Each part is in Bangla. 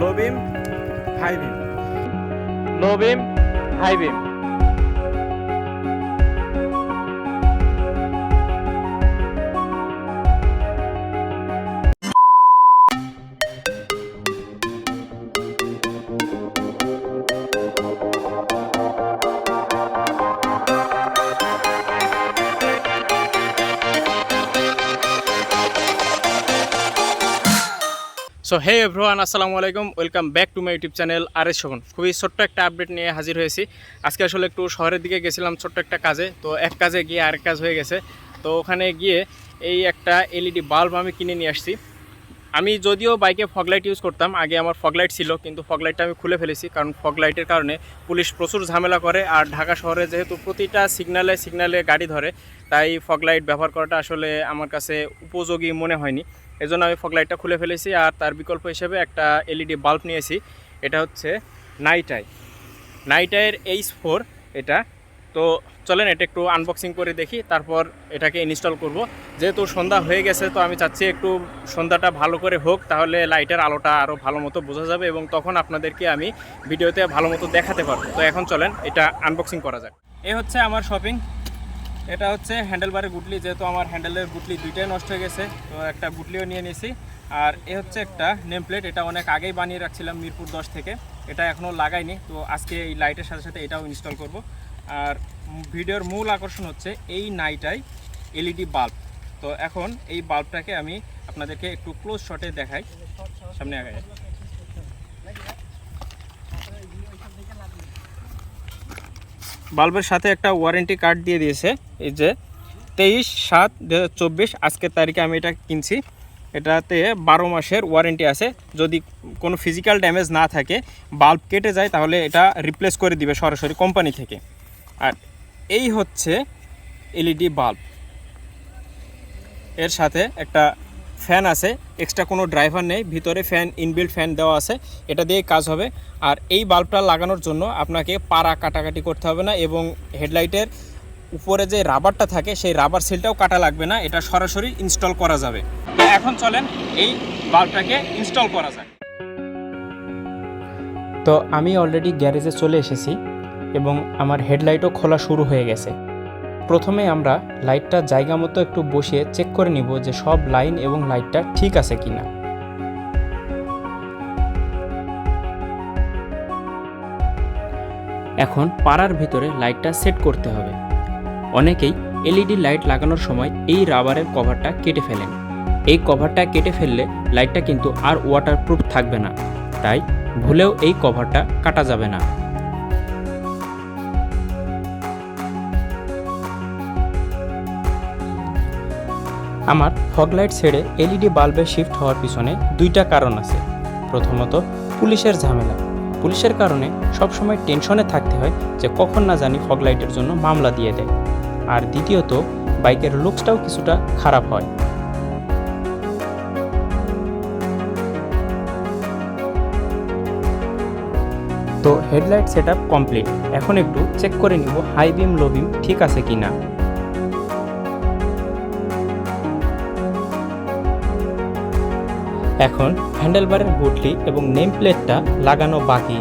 Low beam high beam low beam high beam so hey everyone আসসালামু আলাইকুম। Welcome back to my YouTube channel R S Shovan খুবই ছোট্ট একটা আপডেট নিয়ে হাজির হয়েছি। আজকে আসলে একটু শহরের দিকে গেছিলাম ছোট্ট একটা কাজে। তো এক কাজে গিয়ে আরেক কাজ হয়ে গেছে। তো ওখানে গিয়ে এই একটা এলইডি বাল্ব আমি কিনে নিয়ে আসছি। আমি যদিও বাইকে ফগলাইট ইউজ করতাম, আগে আমার ফগলাইট ছিল, কিন্তু ফগলাইটটা আমি খুলে ফেলেছি, কারণ ফগলাইটের কারণে পুলিশ প্রচুর ঝামেলা করে, আর ঢাকা শহরে যেহেতু প্রতিটা সিগনালে সিগনালে গাড়ি ধরে, তাই ফগলাইট ব্যবহার করাটা আসলে আমার কাছে উপযোগী মনে হয়নি। এজন্য আমি ফগলাইটটা খুলে ফেলেছি আর তার বিকল্প হিসেবে একটা এলইডি বাল্ব নিয়েছি। এটা হচ্ছে নাইটাই নাইটাইয়ের এইচ ফোর এটা। তো চলেন এটা একটু আনবক্সিং করে দেখি, তারপর এটাকে ইনস্টল করব। যেহেতু সন্ধ্যা হয়ে গেছে, তো আমি চাচ্ছি একটু সন্ধ্যাটা ভালো করে হোক, তাহলে লাইটের আলোটা আরও ভালো মতো বোঝা যাবে এবং তখন আপনাদেরকে আমি ভিডিওতে ভালো মতো দেখাতে পারব। তো এখন চলেন এটা আনবক্সিং করা যাক। এ হচ্ছে আমার শপিং এটা হচ্ছে হ্যান্ডেলবারের গুটলি, যেহেতু আমার হ্যান্ডেলের গুটলি দুইটাই নষ্ট হয়ে গেছে, তো একটা গুটলিও নিয়ে নিয়েছি। আর এ হচ্ছে একটা নেম প্লেট এটা অনেক আগেই বানিয়ে রাখছিলাম মিরপুর দশ থেকে, এটা এখনও লাগাইনি, তো আজকে এই লাইটের সাথে সাথে এটাও ইনস্টল করব। আর ভিডিওর মূল আকর্ষণ হচ্ছে এই নাইটাই এলইডি বাল্ব, তো এখন এই বাল্বটাকে আমি আপনাদেরকে একটু ক্লোজ শটে দেখাই, সামনে আগায় বাল্বের সাথে একটা ওয়ারেন্টি কার্ড দিয়ে দিয়েছে। এই যে তেইশ সাত দু আজকের তারিখে আমি এটা কিনছি। এটাতে বারো মাসের ওয়ারেন্টি আছে। যদি কোনো ফিজিক্যাল ড্যামেজ না থাকে, বাল্ব কেটে যায়, তাহলে এটা রিপ্লেস করে দিবে সরাসরি কোম্পানি থেকে। আর এই হচ্ছে এলইডি বাল্ব। এর সাথে একটা ফ্যান আছে এক্সট্রা কোনো ড্রাইভার নেই, ভিতরে ফ্যান ইনবিল্ট ফ্যান দেওয়া আছে, এটা দিয়ে কাজ হবে। আর এই বাল্বটা লাগানোর জন্য আপনাকে পাড়া কাটাকাটি করতে হবে না এবং হেডলাইটের উপরে যে রাবারটা থাকে, সেই রাবার সিলটাও কাটা লাগবে না, এটা সরাসরি ইনস্টল করা যাবে। এখন চলেন, এই বাল্বটাকে ইনস্টল করা যায় তো আমি অলরেডি গ্যারেজে চলে এসেছি এবং আমার হেডলাইটও খোলা শুরু হয়ে গেছে। প্রথমে আমরা লাইটটা জায়গা মতো একটু বসিয়ে চেক করে নিব যে সব লাইন এবং লাইটটা ঠিক আছে কিনা। এখন পাড়ার ভিতরে লাইটটা সেট করতে হবে। অনেকেই এলইডি লাইট লাগানোর সময় এই রাবারের কভারটা কেটে ফেলেন। এই কভারটা কেটে ফেললে লাইটটা কিন্তু আর ওয়াটারপ্রুফ থাকবে না। তাই ভুলেও এই কভারটা কাটা যাবে না। আমার ফগলাইট ছেড়ে এলইডি বাল্বে শিফট হওয়ার পিছনে দুইটা কারণ আছে। প্রথমত, পুলিশের ঝামেলা। পুলিশের কারণে সবসময় টেনশনে থাকতে হয় যে কখন না জানি ফগলাইটের জন্য মামলা দিয়ে দেয়। আর দ্বিতীয়ত, বাইকের লুকসটাও কিছুটা খারাপ হয়। তো হেডলাইট সেট কমপ্লিট। এখন একটু চেক করে নিব হাই বিম, লো বিম ঠিক আছে কি না এখন হ্যান্ডেলবারের গুটলি এবং নেম প্লেটটা লাগানো বাকি।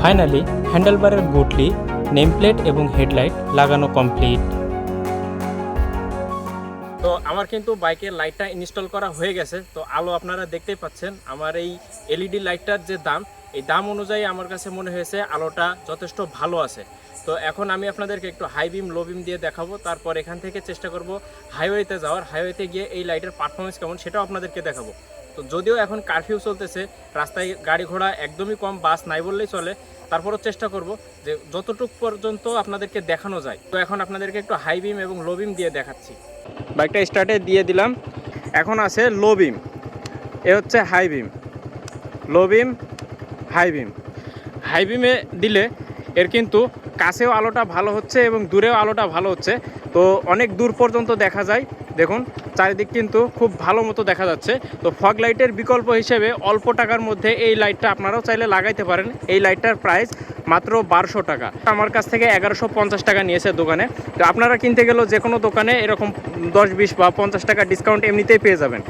ফাইনালি হ্যান্ডেলবারের গুটলি নেম প্লেট এবং হেডলাইট লাগানো কমপ্লিট। তো আমার কিন্তু বাইকের লাইটটা ইনস্টল করা হয়ে গেছে। তো আলো আপনারা দেখতেই পাচ্ছেন, আমার এই এলইডি লাইটটার যে দাম এই দাম অনুযায়ী আমার কাছে মনে হয়েছে আলোটা যথেষ্ট ভালো আছে। তো এখন আমি আপনাদেরকে একটু হাই বিম লো বিম দিয়ে দেখাবো। তারপর এখান থেকে চেষ্টা করব হাইওয়েতে যাওয়ার। হাইওয়েতে গিয়ে এই লাইটের পারফরমেন্স কেমন সেটাও আপনাদেরকে দেখাবো। তো যদিও এখন কারফিউ চলতেছে, রাস্তায় গাড়ি ঘোড়া একদমই কম বাস নাই বললেই চলে। তারপরও চেষ্টা করব যে যতটুকু পর্যন্ত আপনাদেরকে দেখানো যায়। তো এখন আপনাদেরকে একটু হাই বিম এবং লো বিম দিয়ে দেখাচ্ছি। বাইকটা স্টার্টে দিয়ে দিলাম। এখন আছে লো বিম এ হচ্ছে high beam low beam high beam high বিমে দিলে এর কিন্তু কাছেও আলোটা ভালো হচ্ছে এবং দূরেও আলোটা ভালো হচ্ছে। তো অনেক দূর পর্যন্ত দেখা যায়। দেখুন, চারিদিক কিন্তু খুব ভালো মতো দেখা যাচ্ছে। তো ফগ লাইটের বিকল্প হিসেবে অল্প টাকার মধ্যে এই লাইটটা আপনারাও চাইলে লাগাইতে পারেন। এই লাইটটার প্রাইস মাত্র বারোশো টাকা। আমার কাছ থেকে এগারোশো পঞ্চাশ টাকা নিয়েছে দোকানে। তো আপনারা কিনতে গেলেও যে কোনো দোকানে এরকম দশ, বিশ বা পঞ্চাশ টাকা ডিসকাউন্ট এমনিতেই পেয়ে যাবেন।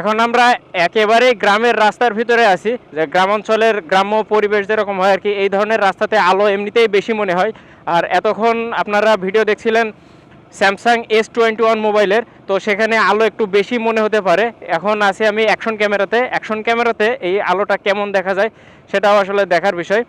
এখন আমরা একেবারে গ্রামের রাস্তার ভিতরে আছি। যে গ্রাম অঞ্চলের গ্রাম্য পরিবেশ যেরকম হয় আর কি, এই ধরনের রাস্তাতে আলো এমনিতেই বেশি মনে হয়। আর এতক্ষণ আপনারা ভিডিও দেখছিলেন স্যামসাং এস টোয়েন্টি ওয়ান মোবাইলের, তো সেখানে আলো একটু বেশি মনে হতে পারে। এখন আছি আমি অ্যাকশন ক্যামেরাতে। অ্যাকশন ক্যামেরাতে এই আলোটা কেমন দেখা যায় সেটাও আসলে দেখার বিষয়।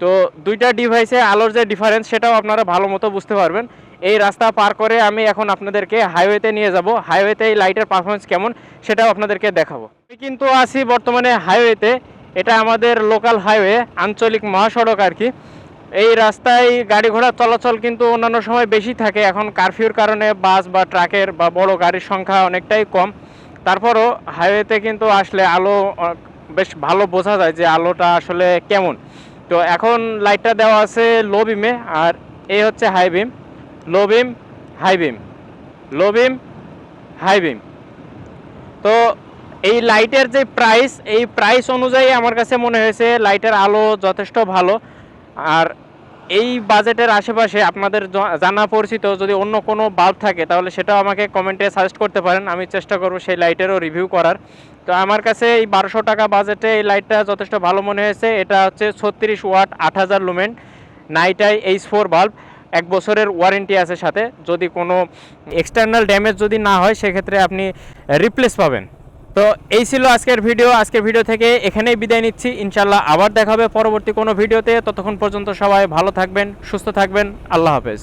তো দুইটা ডিভাইসে আলোর যে ডিফারেন্স সেটাও আপনারা ভালো মতো বুঝতে পারবেন। এই রাস্তা পার করে আমি এখন আপনাদেরকে হাইওয়েতে নিয়ে যাব। হাইওয়েতে এই লাইটের পারফরমেন্স কেমন সেটাও আপনাদেরকে দেখাবো। আমি কিন্তু আছি বর্তমানে হাইওয়েতে এটা আমাদের লোকাল হাইওয়ে আঞ্চলিক মহাসড়ক আর কি। এই রাস্তায় গাড়ি ঘোড়া চলাচল কিন্তু অন্যান্য সময় বেশি থাকে। এখন কারফিউর কারণে বাস বা ট্রাকের বা বড় গাড়ির সংখ্যা অনেকটাই কম। তারপরও হাইওয়েতে কিন্তু আসলে আলো বেশ ভালো বোঝা যায় যে আলোটা আসলে কেমন। তো এখন লাইটটা দেওয়া আছে লো বিমে আর এই হচ্ছে high beam low beam, high beam. Low beam, high beam. তো এই লাইটের যে প্রাইস এই প্রাইস অনুযায়ী আমার কাছে মনে হয়েছে লাইটের আলো যথেষ্ট ভালো। আর এই বাজেটের আশেপাশে আপনাদের জানা পরিচিত যদি অন্য কোনো বাল্ব থাকে, তাহলে সেটাও আমাকে কমেন্টে সাজেস্ট করতে পারেন। আমি চেষ্টা করব সেই লাইটেরও রিভিউ করার। তো আমার কাছে এই বারোশো টাকা বাজেটে এই লাইটটা যথেষ্ট ভালো মনে হয়েছে। এটা হচ্ছে ছত্রিশ ওয়াট আট হাজার lumen Nighteye H four bulb এক বছরের ওয়ারেন্টি আছে সাথে। যদি কোনো এক্সটার্নাল ড্যামেজ যদি না হয়, সেক্ষেত্রে আপনি রিপ্লেস পাবেন। তো এই ছিল আজকের ভিডিও আজকের ভিডিও থেকে এখানেই বিদায় নিচ্ছি। ইনশাল্লাহ আবার দেখাবে পরবর্তী কোনো ভিডিওতে ততক্ষণ পর্যন্ত সবাই ভালো থাকবেন, সুস্থ থাকবেন। আল্লাহ হাফেজ।